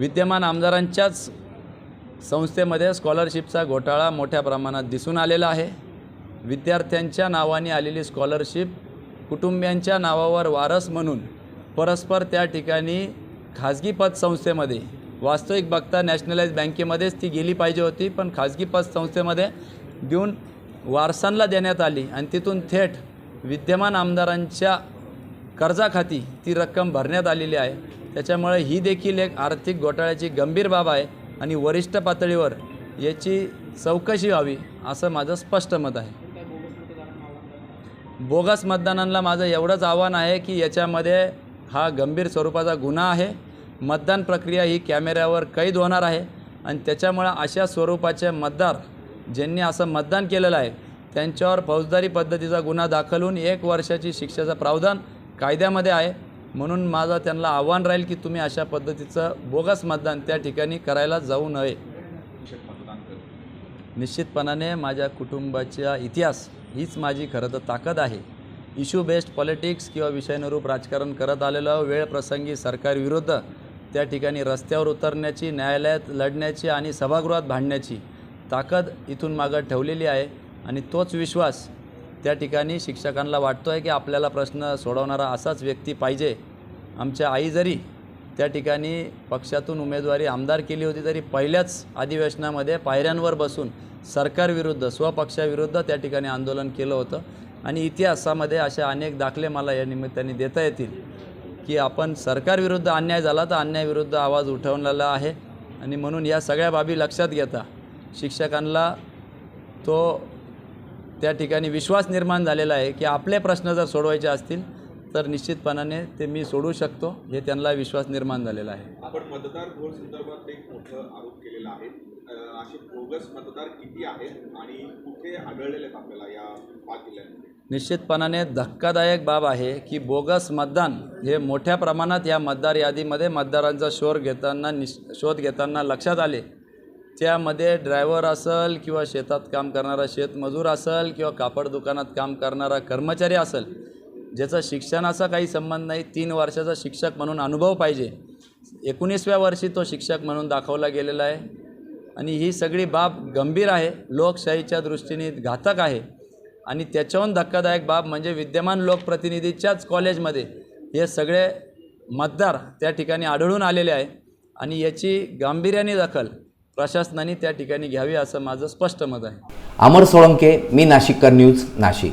विद्यमान आमदारांच्याच संस्थेमध्ये स्कॉलरशिपचा घोटाळा मोठ्या प्रमाणात दिसून आलेला आहे. विद्यार्थ्यांच्या नावाने आलेली स्कॉलरशिप कुटुंबियांच्या नावावर वारस म्हणून परस्पर त्या ठिकाणी खाजगी पतसंस्थेमध्ये वास्तविक बघता नॅशनलाइज बँकेमध्येच ती गेली पाहिजे होती पण खाजगी पतसंस्थेमध्ये देऊन वारसांना देण्यात आली आणि तिथून थेट विद्यमान आमदारांच्या कर्जाखाती ती रक्कम भरण्यात आलेली आहे. त्याच्यामुळे ही देखील एक आर्थिक घोटाळ्याची गंभीर बाब आहे आणि वरिष्ठ पातळीवर याची चौकशी व्हावी असं माझं स्पष्ट मत आहे. बोगस मतदानांना माझं एवढंच आव्हान आहे की याच्यामध्ये हा गंभीर स्वरूपाचा गुन्हा आहे. मतदान प्रक्रिया ही कॅमेऱ्यावर कैद होणार आहे आणि त्याच्यामुळं अशा स्वरूपाचे मतदार ज्यांनी असं मतदान केलेलं आहे त्यांच्यावर फौजदारी पद्धतीचा गुन्हा दाखल होऊन एक वर्षाची शिक्षेचं प्रावधान कायद्यामध्ये आहे. म्हणून माझं त्यांना आव्हान राहील की तुम्ही अशा पद्धतीचं बोगस मतदान त्या ठिकाणी करायला जाऊ नये. निश्चितपणाने माझ्या कुटुंबाचा इतिहास हीच माझी खरं तर ताकद आहे. इश्यू बेस्ड पॉलिटिक्स किंवा विषयानुरूप राजकारण करत आलेलं वेळ प्रसंगी सरकारविरुद्ध त्या ठिकाणी रस्त्यावर उतरण्याची न्यायालयात लढण्याची आणि सभागृहात भांडण्याची ताकद इथून मागं ठेवलेली आहे आणि तोच विश्वास त्या ठिकाणी शिक्षकांना वाटतो आहे की आपल्याला प्रश्न सोडवणारा असाच व्यक्ती पाहिजे. आमच्या आई जरी त्या ठिकाणी पक्षातून उमेदवारी आमदार केली होती तरी पहिल्याच अधिवेशनामध्ये पायऱ्यांवर बसून सरकारविरुद्ध स्वपक्षाविरुद्ध त्या ठिकाणी आंदोलन केलं होतं. आणि इतिहासामध्ये अशा अनेक दाखले मला या निमित्ताने देता येतील की आपण सरकारविरुद्ध अन्याय झाला तर अन्यायाविरुद्ध आवाज उठवलेला आहे. आणि म्हणून या सगळ्या बाबी लक्षात घेता शिक्षकांना तो त्या ठिकाणी विश्वास निर्माण झालेला आहे की आपले प्रश्न जर सोडवायचे असतील तर निश्चितपणाने ते मी सोडू शकतो हे त्यांना विश्वास निर्माण झालेला आहे. आपण मतदार घोळ संदर्भात एक मोठं आरोप केलेला आहे. असे बोगस मतदार किती आहेत आणि कुठे आढळलेले आहेत आपल्याला या पाच जिल्ह्यांमध्ये निश्चितपणाने धक्कादायक बाब आहे की बोगस मतदान हे मोठ्या प्रमाणात या मतदार यादीमध्ये मतदारांचा शोध घेताना निश शोध घेताना लक्षात आले. त्यामध्ये ड्रायव्हर असेल किंवा शेतात काम करणारा शेतमजूर असेल किंवा कापड दुकानात काम करणारा कर्मचारी असेल ज्याचा शिक्षणाचा काही संबंध नाही तीन वर्षाचा शिक्षक म्हणून अनुभव पाहिजे. एकोणीसव्या वर्षी तो शिक्षक म्हणून दाखवला गेलेला आहे. आणि ही सगळी बाब गंभीर आहे लोकशाहीच्या दृष्टीने घातक आहे. आणि त्याच्याहून धक्कादायक बाब म्हणजे विद्यमान लोकप्रतिनिधीच्याच कॉलेजमध्ये हे सगळे मतदार त्या ठिकाणी आढळून आलेले आहे. आणि याची गांभीर्याने दखल प्रशासनाने त्या ठिकाणी घ्यावी असं माझं स्पष्ट मत आहे. अमर सोळंके मी नाशिककर न्यूज नाशिक.